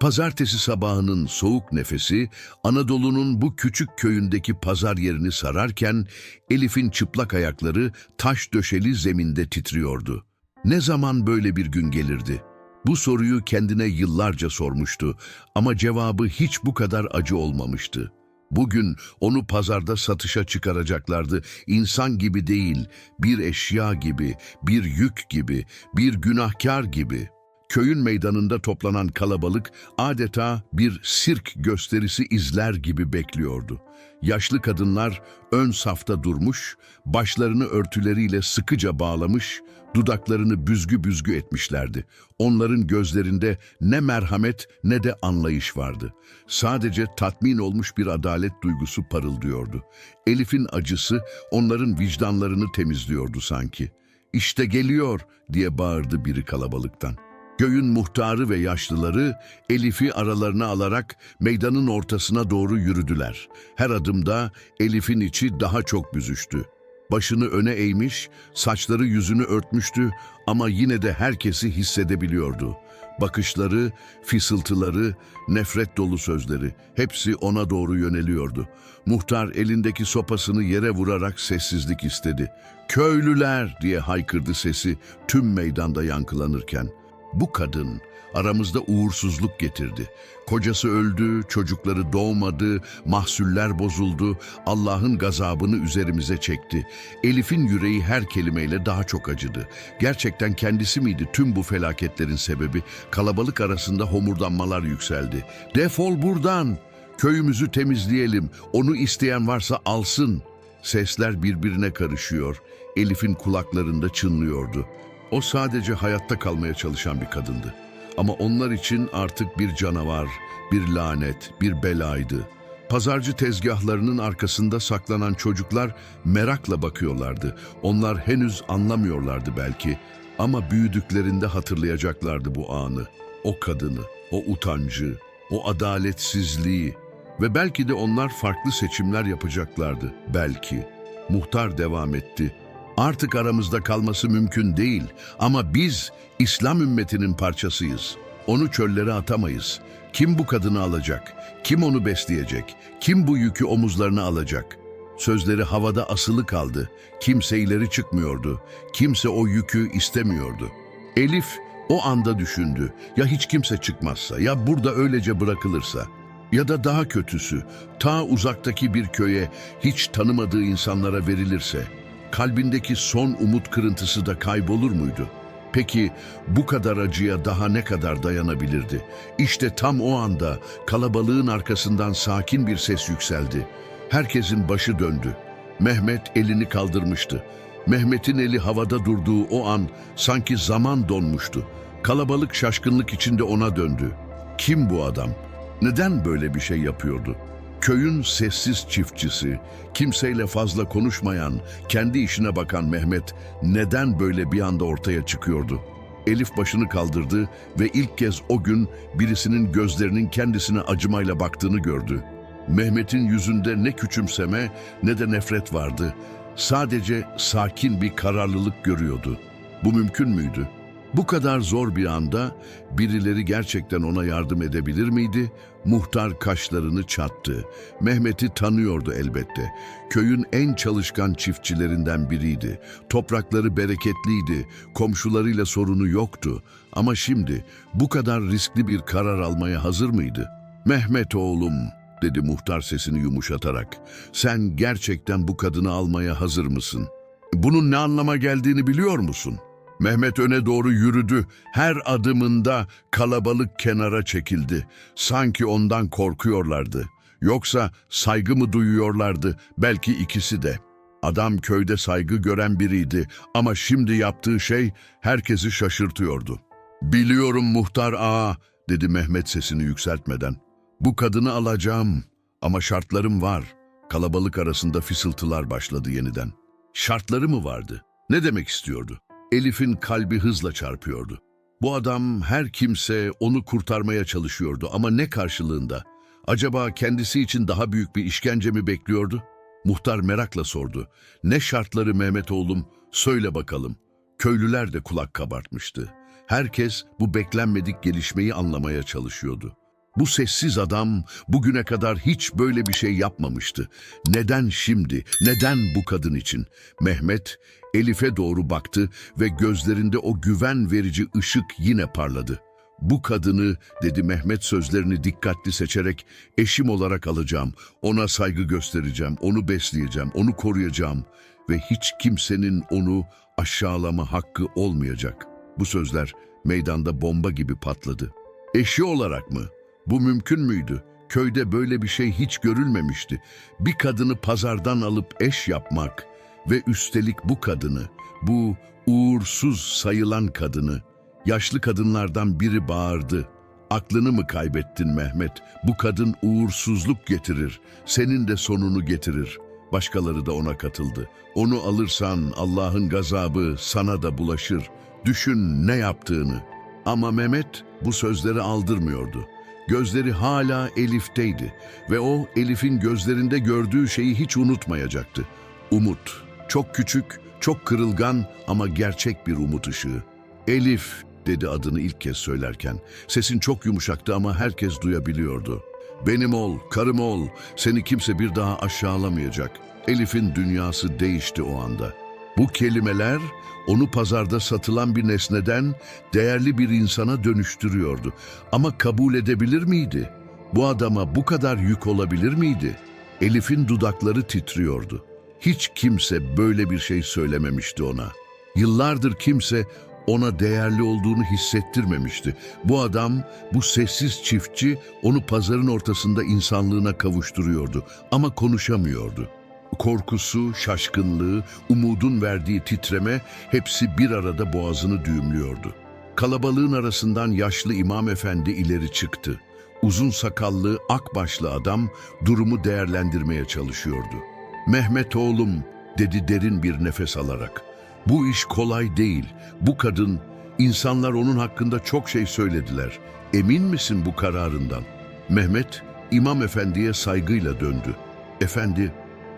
Pazartesi sabahının soğuk nefesi Anadolu'nun bu küçük köyündeki pazar yerini sararken Elif'in çıplak ayakları taş döşeli zeminde titriyordu. Ne zaman böyle bir gün gelirdi? Bu soruyu kendine yıllarca sormuştu ama cevabı hiç bu kadar acı olmamıştı. Bugün onu pazarda satışa çıkaracaklardı. İnsan gibi değil, bir eşya gibi, bir yük gibi, bir günahkar gibi. Köyün meydanında toplanan kalabalık adeta bir sirk gösterisi izler gibi bekliyordu. Yaşlı kadınlar ön safta durmuş, başlarını örtüleriyle sıkıca bağlamış, dudaklarını büzgü büzgü etmişlerdi. Onların gözlerinde ne merhamet ne de anlayış vardı. Sadece tatmin olmuş bir adalet duygusu parıldıyordu. Elif'in acısı onların vicdanlarını temizliyordu sanki. İşte geliyor diye bağırdı biri kalabalıktan. Köyün muhtarı ve yaşlıları Elif'i aralarına alarak meydanın ortasına doğru yürüdüler. Her adımda Elif'in içi daha çok büzüştü. Başını öne eğmiş, saçları yüzünü örtmüştü ama yine de herkesi hissedebiliyordu. Bakışları, fısıltıları, nefret dolu sözleri hepsi ona doğru yöneliyordu. Muhtar elindeki sopasını yere vurarak sessizlik istedi. Köylüler diye haykırdı sesi tüm meydanda yankılanırken. Bu kadın aramızda uğursuzluk getirdi. Kocası öldü, çocukları doğmadı, mahsuller bozuldu, Allah'ın gazabını üzerimize çekti. Elif'in yüreği her kelimeyle daha çok acıdı. Gerçekten kendisi miydi tüm bu felaketlerin sebebi? Kalabalık arasında homurdanmalar yükseldi. Defol buradan! Köyümüzü temizleyelim, onu isteyen varsa alsın. Sesler birbirine karışıyor, Elif'in kulaklarında çınlıyordu. O sadece hayatta kalmaya çalışan bir kadındı. Ama onlar için artık bir canavar, bir lanet, bir belaydı. Pazarcı tezgahlarının arkasında saklanan çocuklar merakla bakıyorlardı. Onlar henüz anlamıyorlardı belki ama büyüdüklerinde hatırlayacaklardı bu anı. O kadını, o utancı, o adaletsizliği ve belki de onlar farklı seçimler yapacaklardı belki. Muhtar devam etti. Artık aramızda kalması mümkün değil ama biz İslam ümmetinin parçasıyız. Onu çöllere atamayız. Kim bu kadını alacak? Kim onu besleyecek? Kim bu yükü omuzlarına alacak? Sözleri havada asılı kaldı. Kimse ileri çıkmıyordu. Kimse o yükü istemiyordu. Elif o anda düşündü. Ya hiç kimse çıkmazsa, ya burada öylece bırakılırsa. Ya da daha kötüsü, ta uzaktaki bir köye hiç tanımadığı insanlara verilirse kalbindeki son umut kırıntısı da kaybolur muydu? Peki bu kadar acıya daha ne kadar dayanabilirdi? İşte tam o anda kalabalığın arkasından sakin bir ses yükseldi. Herkesin başı döndü. Mehmet elini kaldırmıştı. Mehmet'in eli havada durduğu o an sanki zaman donmuştu. Kalabalık şaşkınlık içinde ona döndü. Kim bu adam? Neden böyle bir şey yapıyordu? Köyün sessiz çiftçisi, kimseyle fazla konuşmayan, kendi işine bakan Mehmet neden böyle bir anda ortaya çıkıyordu? Elif başını kaldırdı ve ilk kez o gün birisinin gözlerinin kendisine acımayla baktığını gördü. Mehmet'in yüzünde ne küçümseme ne de nefret vardı. Sadece sakin bir kararlılık görüyordu. Bu mümkün müydü? Bu kadar zor bir anda birileri gerçekten ona yardım edebilir miydi? Muhtar kaşlarını çattı. Mehmet'i tanıyordu elbette. Köyün en çalışkan çiftçilerinden biriydi. Toprakları bereketliydi. Komşularıyla sorunu yoktu. Ama şimdi bu kadar riskli bir karar almaya hazır mıydı? Mehmet oğlum, dedi muhtar sesini yumuşatarak. Sen gerçekten bu kadını almaya hazır mısın? Bunun ne anlama geldiğini biliyor musun?'' Mehmet öne doğru yürüdü. Her adımında kalabalık kenara çekildi. Sanki ondan korkuyorlardı. Yoksa saygı mı duyuyorlardı? Belki ikisi de. Adam köyde saygı gören biriydi ama şimdi yaptığı şey herkesi şaşırtıyordu. Biliyorum muhtar ağa, dedi Mehmet sesini yükseltmeden. Bu kadını alacağım ama şartlarım var. Kalabalık arasında fısıltılar başladı yeniden. Şartları mı vardı? Ne demek istiyordu? Elif'in kalbi hızla çarpıyordu. Bu adam her kimse onu kurtarmaya çalışıyordu ama ne karşılığında? Acaba kendisi için daha büyük bir işkence mi bekliyordu? Muhtar merakla sordu. Ne şartları Mehmet oğlum? Söyle bakalım. Köylüler de kulak kabartmıştı. Herkes bu beklenmedik gelişmeyi anlamaya çalışıyordu. Bu sessiz adam bugüne kadar hiç böyle bir şey yapmamıştı. Neden şimdi? Neden bu kadın için? Mehmet Elif'e doğru baktı ve gözlerinde o güven verici ışık yine parladı. Bu kadını, dedi Mehmet sözlerini dikkatli seçerek, eşim olarak alacağım, ona saygı göstereceğim, onu besleyeceğim, onu koruyacağım ve hiç kimsenin onu aşağılama hakkı olmayacak. Bu sözler meydanda bomba gibi patladı. Eşi olarak mı? Bu mümkün müydü? Köyde böyle bir şey hiç görülmemişti. Bir kadını pazardan alıp eş yapmak ve üstelik bu kadını, bu uğursuz sayılan kadını, yaşlı kadınlardan biri bağırdı. Aklını mı kaybettin Mehmet? Bu kadın uğursuzluk getirir, senin de sonunu getirir. Başkaları da ona katıldı. Onu alırsan Allah'ın gazabı sana da bulaşır. Düşün ne yaptığını. Ama Mehmet bu sözleri aldırmıyordu. Gözleri hala Elif'teydi ve o Elif'in gözlerinde gördüğü şeyi hiç unutmayacaktı. Umut. Çok küçük, çok kırılgan ama gerçek bir umut ışığı. Elif dedi adını ilk kez söylerken. Sesin çok yumuşaktı ama herkes duyabiliyordu. Benim ol, karım ol, seni kimse bir daha aşağılamayacak. Elif'in dünyası değişti o anda. Bu kelimeler onu pazarda satılan bir nesneden değerli bir insana dönüştürüyordu. Ama kabul edebilir miydi? Bu adama bu kadar yük olabilir miydi? Elif'in dudakları titriyordu. Hiç kimse böyle bir şey söylememişti ona. Yıllardır kimse ona değerli olduğunu hissettirmemişti. Bu adam, bu sessiz çiftçi onu pazarın ortasında insanlığına kavuşturuyordu ama konuşamıyordu. Korkusu, şaşkınlığı, umudun verdiği titreme hepsi bir arada boğazını düğümlüyordu. Kalabalığın arasından yaşlı imam efendi ileri çıktı. Uzun sakallı, akbaşlı adam durumu değerlendirmeye çalışıyordu. Mehmet oğlum, dedi derin bir nefes alarak. Bu iş kolay değil. Bu kadın, insanlar onun hakkında çok şey söylediler. Emin misin bu kararından? Mehmet, imam efendiye saygıyla döndü. Efendi,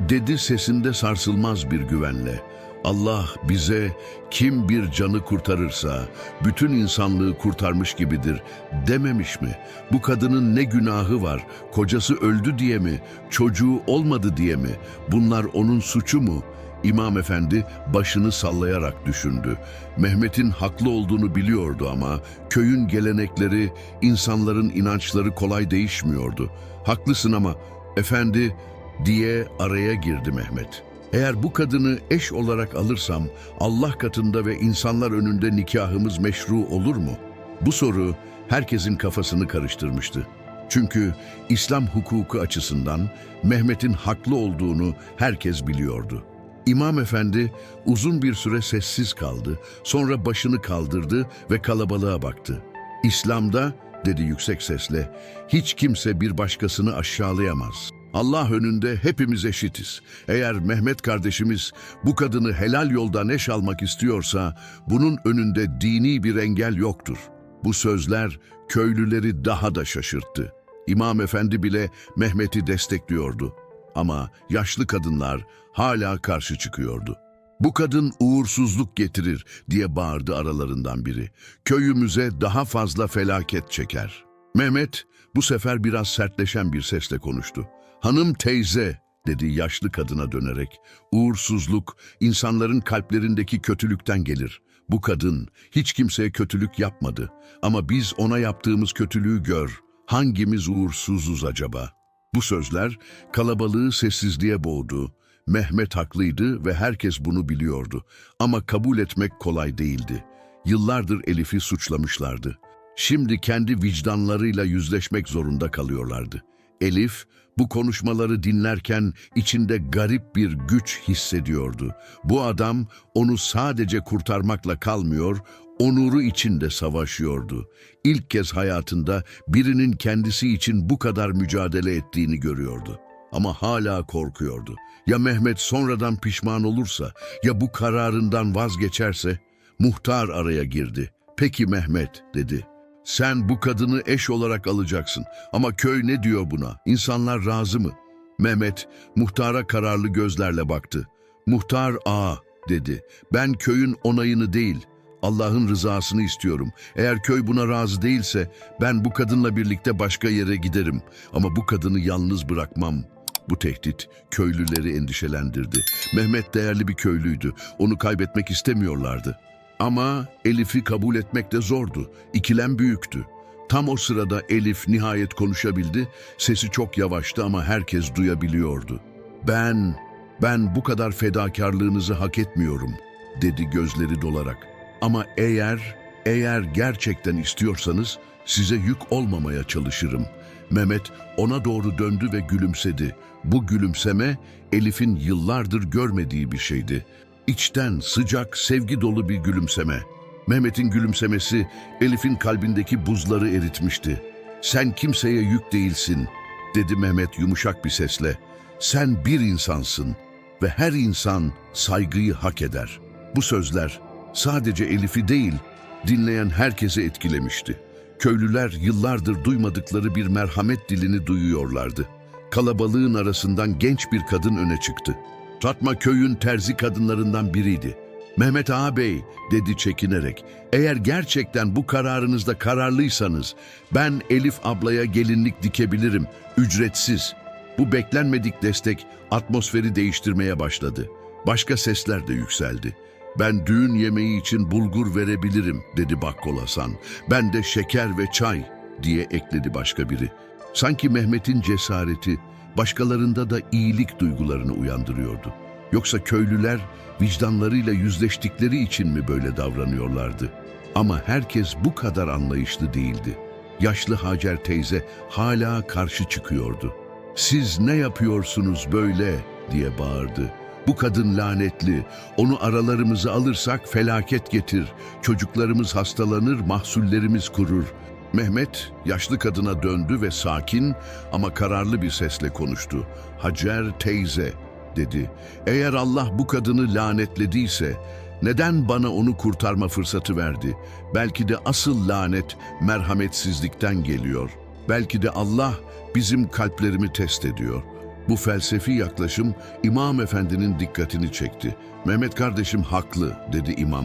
dedi sesinde sarsılmaz bir güvenle. Allah bize kim bir canı kurtarırsa bütün insanlığı kurtarmış gibidir dememiş mi? Bu kadının ne günahı var? Kocası öldü diye mi? Çocuğu olmadı diye mi? Bunlar onun suçu mu? İmam efendi başını sallayarak düşündü. Mehmet'in haklı olduğunu biliyordu ama köyün gelenekleri, insanların inançları kolay değişmiyordu. Haklısın ama efendi diye araya girdi Mehmet. Eğer bu kadını eş olarak alırsam Allah katında ve insanlar önünde nikahımız meşru olur mu? Bu soru herkesin kafasını karıştırmıştı. Çünkü İslam hukuku açısından Mehmet'in haklı olduğunu herkes biliyordu. İmam efendi uzun bir süre sessiz kaldı, sonra başını kaldırdı ve kalabalığa baktı. İslam'da, dedi yüksek sesle, hiç kimse bir başkasını aşağılayamaz. Allah önünde hepimiz eşitiz. Eğer Mehmet kardeşimiz bu kadını helal yoldan eş almak istiyorsa, bunun önünde dini bir engel yoktur. Bu sözler köylüleri daha da şaşırttı. İmam efendi bile Mehmet'i destekliyordu. Ama yaşlı kadınlar hala karşı çıkıyordu. Bu kadın uğursuzluk getirir diye bağırdı aralarından biri. Köyümüze daha fazla felaket çeker. Mehmet bu sefer biraz sertleşen bir sesle konuştu. Hanım teyze dedi yaşlı kadına dönerek. Uğursuzluk insanların kalplerindeki kötülükten gelir. Bu kadın hiç kimseye kötülük yapmadı ama biz ona yaptığımız kötülüğü gör. Hangimiz uğursuzuz acaba? Bu sözler kalabalığı sessizliğe boğdu. Mehmet haklıydı ve herkes bunu biliyordu. Ama kabul etmek kolay değildi. Yıllardır Elif'i suçlamışlardı. Şimdi kendi vicdanlarıyla yüzleşmek zorunda kalıyorlardı. Elif bu konuşmaları dinlerken içinde garip bir güç hissediyordu. Bu adam onu sadece kurtarmakla kalmıyor, onuru için de savaşıyordu. İlk kez hayatında birinin kendisi için bu kadar mücadele ettiğini görüyordu. Ama hala korkuyordu. Ya Mehmet sonradan pişman olursa, ya bu kararından vazgeçerse? Muhtar araya girdi. Peki Mehmet dedi. Sen bu kadını eş olarak alacaksın. Ama köy ne diyor buna? İnsanlar razı mı? Mehmet muhtara kararlı gözlerle baktı. Muhtar a dedi. Ben köyün onayını değil, Allah'ın rızasını istiyorum. Eğer köy buna razı değilse ben bu kadınla birlikte başka yere giderim. Ama bu kadını yalnız bırakmam. Bu tehdit köylüleri endişelendirdi. Mehmet değerli bir köylüydü. Onu kaybetmek istemiyorlardı. Ama Elif'i kabul etmek de zordu. İkilem büyüktü. Tam o sırada Elif nihayet konuşabildi. Sesi çok yavaştı ama herkes duyabiliyordu. Ben, ben bu kadar fedakarlığınızı hak etmiyorum, dedi gözleri dolarak. Ama eğer, eğer gerçekten istiyorsanız size yük olmamaya çalışırım. Mehmet ona doğru döndü ve gülümsedi. Bu gülümseme Elif'in yıllardır görmediği bir şeydi. İçten sıcak, sevgi dolu bir gülümseme. Mehmet'in gülümsemesi Elif'in kalbindeki buzları eritmişti. Sen kimseye yük değilsin, dedi Mehmet yumuşak bir sesle. Sen bir insansın ve her insan saygıyı hak eder. Bu sözler sadece Elif'i değil, dinleyen herkese etkilemişti. Köylüler yıllardır duymadıkları bir merhamet dilini duyuyorlardı. Kalabalığın arasından genç bir kadın öne çıktı. Fatma köyün terzi kadınlarından biriydi. Mehmet ağabey dedi çekinerek. Eğer gerçekten bu kararınızda kararlıysanız ben Elif ablaya gelinlik dikebilirim, ücretsiz. Bu beklenmedik destek atmosferi değiştirmeye başladı. Başka sesler de yükseldi. Ben düğün yemeği için bulgur verebilirim dedi Bakkol Hasan. Ben de şeker ve çay diye ekledi başka biri. Sanki Mehmet'in cesareti başkalarında da iyilik duygularını uyandırıyordu. Yoksa köylüler vicdanlarıyla yüzleştikleri için mi böyle davranıyorlardı? Ama herkes bu kadar anlayışlı değildi. Yaşlı Hacer teyze hala karşı çıkıyordu. Siz ne yapıyorsunuz böyle diye bağırdı. Bu kadın lanetli. Onu aralarımıza alırsak felaket getir. Çocuklarımız hastalanır, mahsullerimiz kurur. Mehmet yaşlı kadına döndü ve sakin ama kararlı bir sesle konuştu. Hacer teyze dedi. Eğer Allah bu kadını lanetlediyse neden bana onu kurtarma fırsatı verdi? Belki de asıl lanet merhametsizlikten geliyor. Belki de Allah bizim kalplerimi test ediyor. Bu felsefi yaklaşım İmam Efendi'nin dikkatini çekti. Mehmet kardeşim haklı dedi imam.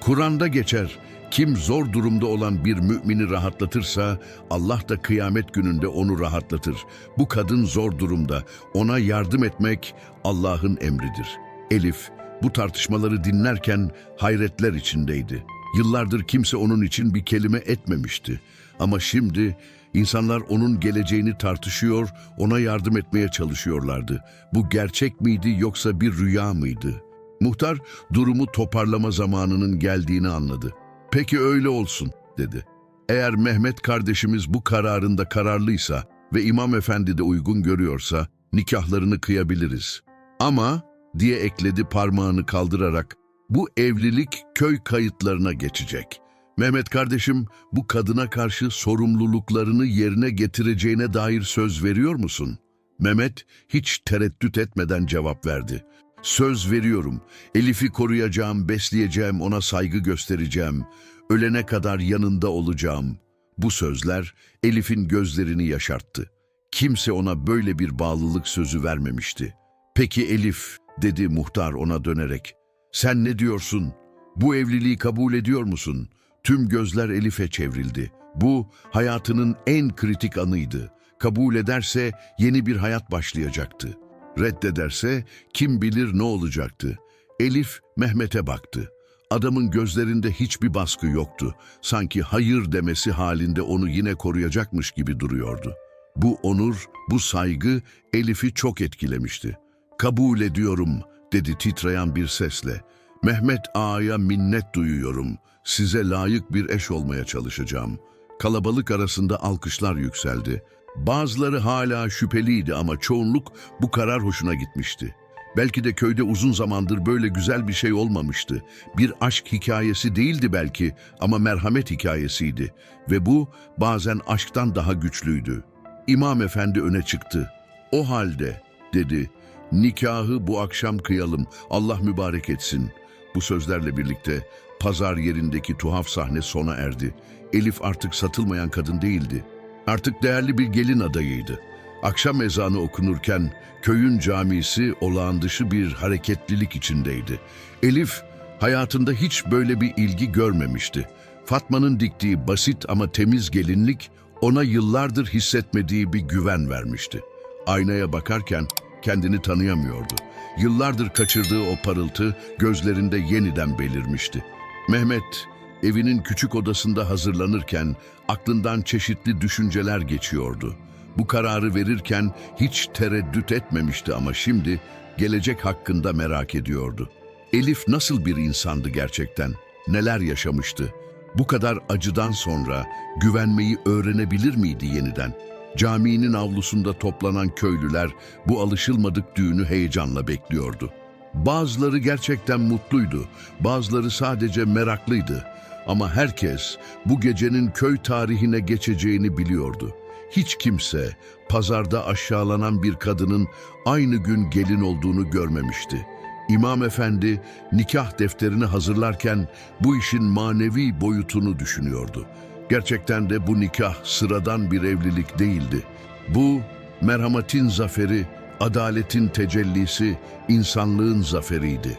Kur'an'da geçer. Kim zor durumda olan bir mümini rahatlatırsa Allah da kıyamet gününde onu rahatlatır. Bu kadın zor durumda. Ona yardım etmek Allah'ın emridir. Elif bu tartışmaları dinlerken hayretler içindeydi. Yıllardır kimse onun için bir kelime etmemişti. Ama şimdi insanlar onun geleceğini tartışıyor, ona yardım etmeye çalışıyorlardı. Bu gerçek miydi yoksa bir rüya mıydı? Muhtar durumu toparlama zamanının geldiğini anladı. Peki öyle olsun dedi. Eğer Mehmet kardeşimiz bu kararında kararlıysa ve İmam Efendi de uygun görüyorsa nikahlarını kıyabiliriz. Ama diye ekledi parmağını kaldırarak bu evlilik köy kayıtlarına geçecek. Mehmet kardeşim bu kadına karşı sorumluluklarını yerine getireceğine dair söz veriyor musun? Mehmet hiç tereddüt etmeden cevap verdi. Söz veriyorum. Elif'i koruyacağım, besleyeceğim, ona saygı göstereceğim. Ölene kadar yanında olacağım. Bu sözler Elif'in gözlerini yaşarttı. Kimse ona böyle bir bağlılık sözü vermemişti. Peki Elif, dedi muhtar ona dönerek. Sen ne diyorsun? Bu evliliği kabul ediyor musun? Tüm gözler Elif'e çevrildi. Bu hayatının en kritik anıydı. Kabul ederse yeni bir hayat başlayacaktı. Reddederse kim bilir ne olacaktı. Elif Mehmet'e baktı. Adamın gözlerinde hiçbir baskı yoktu. Sanki hayır demesi halinde onu yine koruyacakmış gibi duruyordu. Bu onur, bu saygı Elif'i çok etkilemişti. Kabul ediyorum, dedi titreyen bir sesle. Mehmet Ağa'ya minnet duyuyorum. Size layık bir eş olmaya çalışacağım. Kalabalık arasında alkışlar yükseldi. Bazıları hala şüpheliydi ama çoğunluk bu karar hoşuna gitmişti. Belki de köyde uzun zamandır böyle güzel bir şey olmamıştı. Bir aşk hikayesi değildi belki ama merhamet hikayesiydi. Ve bu bazen aşktan daha güçlüydü. İmam Efendi öne çıktı. O halde, dedi, nikahı bu akşam kıyalım, Allah mübarek etsin. Bu sözlerle birlikte pazar yerindeki tuhaf sahne sona erdi. Elif artık satılmayan kadın değildi. Artık değerli bir gelin adayıydı. Akşam ezanı okunurken köyün camisi olağan dışı bir hareketlilik içindeydi. Elif Hayatında hiç böyle bir ilgi görmemişti. Fatma'nın diktiği basit ama temiz gelinlik ona yıllardır hissetmediği bir güven vermişti. Aynaya bakarken kendini tanıyamıyordu. Yıllardır kaçırdığı o parıltı gözlerinde yeniden belirmişti. Mehmet evinin küçük odasında hazırlanırken aklından çeşitli düşünceler geçiyordu. Bu kararı verirken hiç tereddüt etmemişti ama şimdi gelecek hakkında merak ediyordu. Elif nasıl bir insandı gerçekten? Neler yaşamıştı? Bu kadar acıdan sonra güvenmeyi öğrenebilir miydi yeniden? Caminin avlusunda toplanan köylüler bu alışılmadık düğünü heyecanla bekliyordu. Bazıları gerçekten mutluydu, bazıları sadece meraklıydı. Ama herkes bu gecenin köy tarihine geçeceğini biliyordu. Hiç kimse pazarda aşağılanan bir kadının aynı gün gelin olduğunu görmemişti. İmam Efendi nikah defterini hazırlarken bu işin manevi boyutunu düşünüyordu. Gerçekten de bu nikah sıradan bir evlilik değildi. Bu merhametin zaferi, adaletin tecellisi, insanlığın zaferiydi.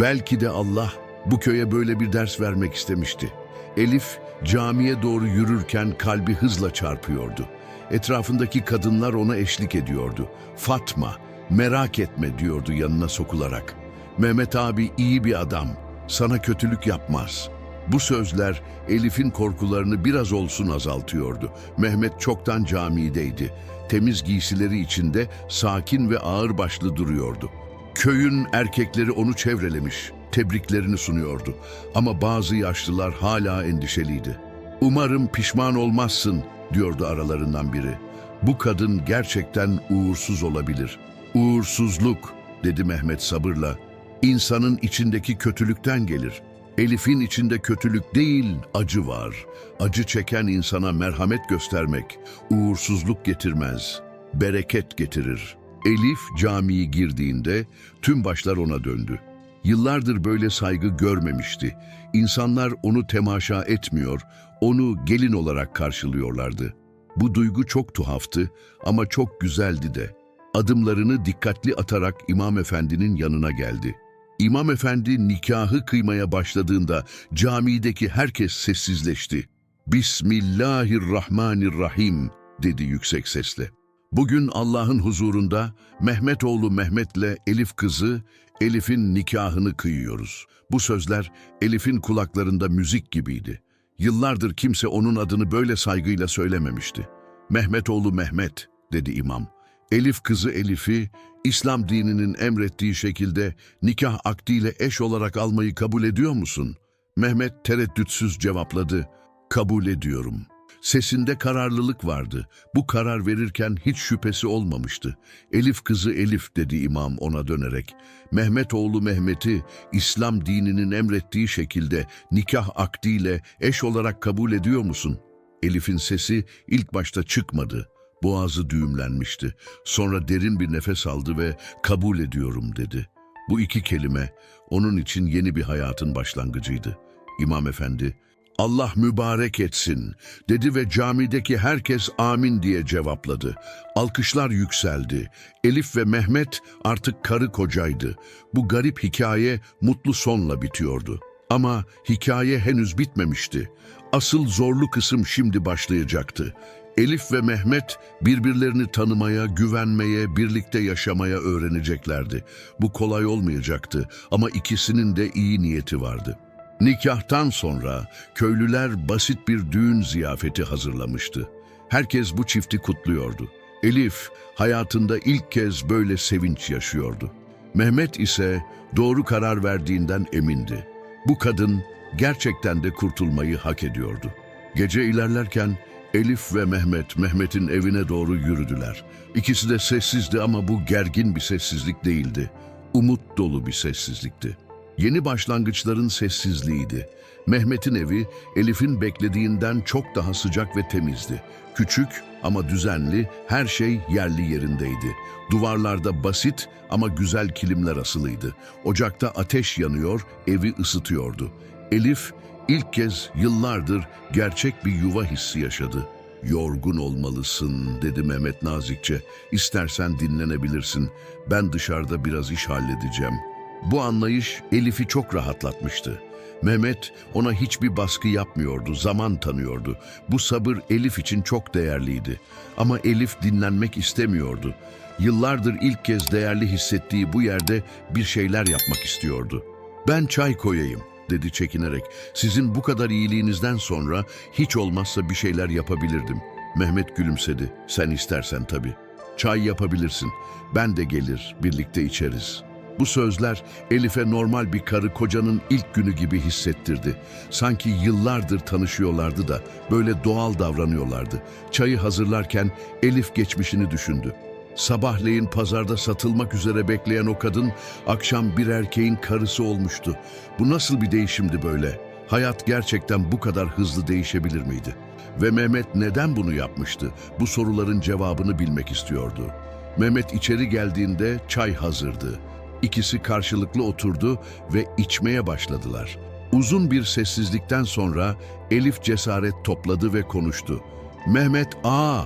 Belki de Allah bu köye böyle bir ders vermek istemişti. Elif camiye doğru yürürken kalbi hızla çarpıyordu. Etrafındaki kadınlar ona eşlik ediyordu. Fatma, merak etme diyordu yanına sokularak. Mehmet abi iyi bir adam, sana kötülük yapmaz. Bu sözler Elif'in korkularını biraz olsun azaltıyordu. Mehmet çoktan camideydi. Temiz giysileri içinde sakin ve ağırbaşlı duruyordu. Köyün erkekleri onu çevrelemiş, tebriklerini sunuyordu. Ama bazı yaşlılar hala endişeliydi. Umarım pişman olmazsın, diyordu aralarından biri. Bu kadın gerçekten uğursuz olabilir. Uğursuzluk, dedi Mehmet sabırla. İnsanın içindeki kötülükten gelir. Elif'in içinde kötülük değil, acı var. Acı çeken insana merhamet göstermek, uğursuzluk getirmez, bereket getirir. Elif camiye girdiğinde tüm başlar ona döndü. Yıllardır böyle saygı görmemişti. İnsanlar onu temaşa etmiyor, onu gelin olarak karşılıyorlardı. Bu duygu çok tuhaftı ama çok güzeldi de. Adımlarını dikkatli atarak İmam Efendi'nin yanına geldi. İmam Efendi nikahı kıymaya başladığında camideki herkes sessizleşti. Bismillahirrahmanirrahim dedi yüksek sesle. Bugün Allah'ın huzurunda Mehmet oğlu Mehmet'le Elif kızı Elif'in nikahını kıyıyoruz. Bu sözler Elif'in kulaklarında müzik gibiydi. Yıllardır kimse onun adını böyle saygıyla söylememişti. Mehmet oğlu Mehmet dedi imam. Elif kızı Elif'i İslam dininin emrettiği şekilde nikah akdiyle eş olarak almayı kabul ediyor musun? Mehmet tereddütsüz cevapladı. Kabul ediyorum. Sesinde kararlılık vardı. Bu karar verirken hiç şüphesi olmamıştı. Elif kızı Elif dedi imam ona dönerek. Mehmet oğlu Mehmet'i İslam dininin emrettiği şekilde nikah akdiyle eş olarak kabul ediyor musun? Elif'in sesi ilk başta çıkmadı. Boğazı düğümlenmişti. Sonra derin bir nefes aldı ve kabul ediyorum dedi. Bu iki kelime onun için yeni bir hayatın başlangıcıydı. İmam Efendi, Allah mübarek etsin dedi ve camideki herkes amin diye cevapladı. Alkışlar yükseldi. Elif ve Mehmet artık karı kocaydı. Bu garip hikaye mutlu sonla bitiyordu. Ama hikaye henüz bitmemişti. Asıl zorlu kısım şimdi başlayacaktı. Elif ve Mehmet birbirlerini tanımaya, güvenmeye, birlikte yaşamaya öğreneceklerdi. Bu kolay olmayacaktı ama ikisinin de iyi niyeti vardı. Nikahtan sonra köylüler basit bir düğün ziyafeti hazırlamıştı. Herkes bu çifti kutluyordu. Elif hayatında ilk kez böyle sevinç yaşıyordu. Mehmet ise doğru karar verdiğinden emindi. Bu kadın gerçekten de kurtulmayı hak ediyordu. Gece ilerlerken Elif ve Mehmet, Mehmet'in evine doğru yürüdüler. İkisi de sessizdi ama bu gergin bir sessizlik değildi. Umut dolu bir sessizlikti. Yeni başlangıçların sessizliğiydi. Mehmet'in evi Elif'in beklediğinden çok daha sıcak ve temizdi. Küçük ama düzenli, her şey yerli yerindeydi. Duvarlarda basit ama güzel kilimler asılıydı. Ocakta ateş yanıyor, evi ısıtıyordu. Elif ilk kez yıllardır gerçek bir yuva hissi yaşadı. Yorgun olmalısın dedi Mehmet nazikçe. İstersen dinlenebilirsin. Ben dışarıda biraz iş halledeceğim. Bu anlayış Elif'i çok rahatlatmıştı. Mehmet ona hiçbir baskı yapmıyordu, zaman tanıyordu. Bu sabır Elif için çok değerliydi. Ama Elif dinlenmek istemiyordu. Yıllardır ilk kez değerli hissettiği bu yerde bir şeyler yapmak istiyordu. Ben çay koyayım dedi çekinerek. Sizin bu kadar iyiliğinizden sonra hiç olmazsa bir şeyler yapabilirdim. Mehmet gülümsedi. Sen istersen tabii. Çay yapabilirsin. Ben de gelir, birlikte içeriz. Bu sözler Elif'e normal bir karı kocanın ilk günü gibi hissettirdi. Sanki yıllardır tanışıyorlardı da böyle doğal davranıyorlardı. Çayı hazırlarken Elif geçmişini düşündü. Sabahleyin pazarda satılmak üzere bekleyen o kadın akşam bir erkeğin karısı olmuştu. Bu nasıl bir değişimdi böyle? Hayat gerçekten bu kadar hızlı değişebilir miydi? Ve Mehmet neden bunu yapmıştı? Bu soruların cevabını bilmek istiyordu. Mehmet içeri geldiğinde çay hazırdı. İkisi karşılıklı oturdu ve içmeye başladılar. Uzun bir sessizlikten sonra Elif cesaret topladı ve konuştu. Mehmet aa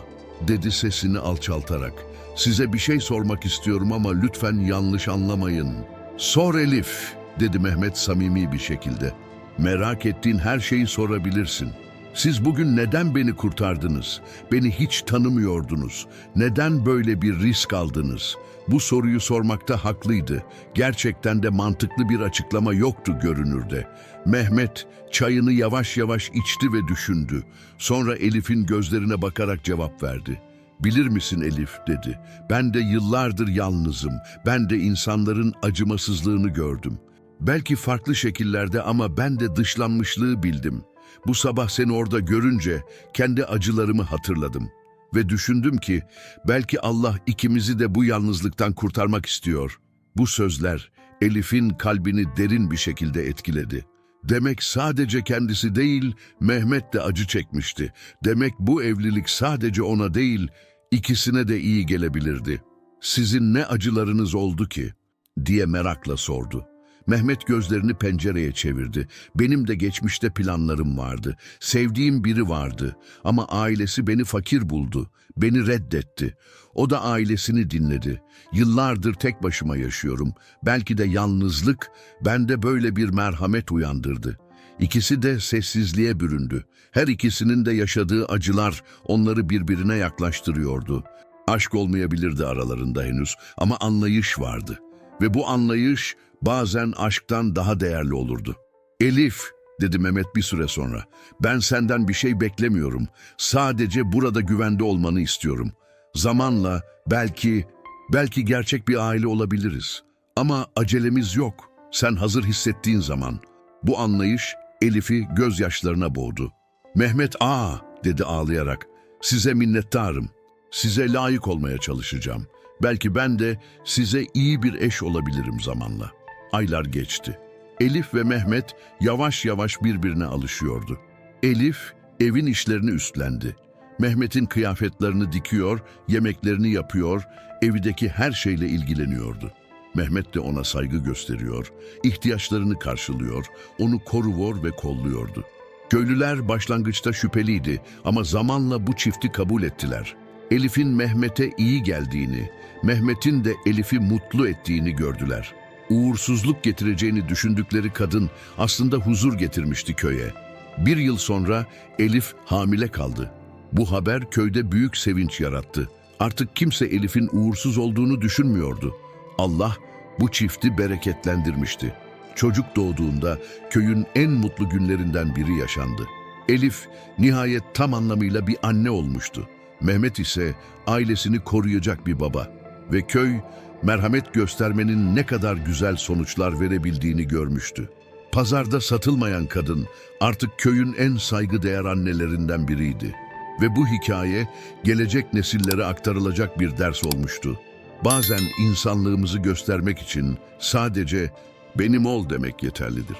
dedi sesini alçaltarak. Size bir şey sormak istiyorum ama lütfen yanlış anlamayın. Sor Elif dedi Mehmet samimi bir şekilde. Merak ettiğin her şeyi sorabilirsin. Siz bugün neden beni kurtardınız? Beni hiç tanımıyordunuz. Neden böyle bir risk aldınız? Bu soruyu sormakta haklıydı. Gerçekten de mantıklı bir açıklama yoktu görünürde. Mehmet çayını yavaş yavaş içti ve düşündü. Sonra Elif'in gözlerine bakarak cevap verdi. Bilir misin Elif dedi. Ben de yıllardır yalnızım. Ben de insanların acımasızlığını gördüm. Belki farklı şekillerde ama ben de dışlanmışlığı bildim. Bu sabah seni orada görünce kendi acılarımı hatırladım. Ve düşündüm ki belki Allah ikimizi de bu yalnızlıktan kurtarmak istiyor. Bu sözler Elif'in kalbini derin bir şekilde etkiledi. Demek sadece kendisi değil, Mehmet de acı çekmişti. Demek bu evlilik sadece ona değil, ikisine de iyi gelebilirdi. Sizin ne acılarınız oldu ki? diye merakla sordu. Mehmet gözlerini pencereye çevirdi. Benim de geçmişte planlarım vardı. Sevdiğim biri vardı. Ama ailesi beni fakir buldu. Beni reddetti. O da ailesini dinledi. Yıllardır tek başıma yaşıyorum. Belki de yalnızlık bende böyle bir merhamet uyandırdı. İkisi de sessizliğe büründü. Her ikisinin de yaşadığı acılar onları birbirine yaklaştırıyordu. Aşk olmayabilirdi aralarında henüz ama anlayış vardı. Ve bu anlayış bazen aşktan daha değerli olurdu. Elif, dedi Mehmet bir süre sonra, ben senden bir şey beklemiyorum. Sadece burada güvende olmanı istiyorum. Zamanla belki, belki gerçek bir aile olabiliriz. Ama acelemiz yok. Sen hazır hissettiğin zaman. Bu anlayış Elif'i gözyaşlarına boğdu. Mehmet aa dedi ağlayarak. Size minnettarım. Size layık olmaya çalışacağım. Belki ben de size iyi bir eş olabilirim zamanla. Aylar geçti. Elif ve Mehmet yavaş yavaş birbirine alışıyordu. Elif evin işlerini üstlendi. Mehmet'in kıyafetlerini dikiyor, yemeklerini yapıyor, evdeki her şeyle ilgileniyordu. Mehmet de ona saygı gösteriyor, ihtiyaçlarını karşılıyor, onu koruyor ve kolluyordu. Köylüler başlangıçta şüpheliydi ama zamanla bu çifti kabul ettiler. Elif'in Mehmet'e iyi geldiğini, Mehmet'in de Elif'i mutlu ettiğini gördüler. Uğursuzluk getireceğini düşündükleri kadın aslında huzur getirmişti köye. Bir yıl sonra Elif hamile kaldı. Bu haber köyde büyük sevinç yarattı. Artık kimse Elif'in uğursuz olduğunu düşünmüyordu. Allah bu çifti bereketlendirmişti. Çocuk doğduğunda köyün en mutlu günlerinden biri yaşandı. Elif nihayet tam anlamıyla bir anne olmuştu. Mehmet ise ailesini koruyacak bir baba. Ve köy merhamet göstermenin ne kadar güzel sonuçlar verebildiğini görmüştü. Pazarda satılmayan kadın artık köyün en saygıdeğer annelerinden biriydi. Ve bu hikaye gelecek nesillere aktarılacak bir ders olmuştu. Bazen insanlığımızı göstermek için sadece benim ol demek yeterlidir.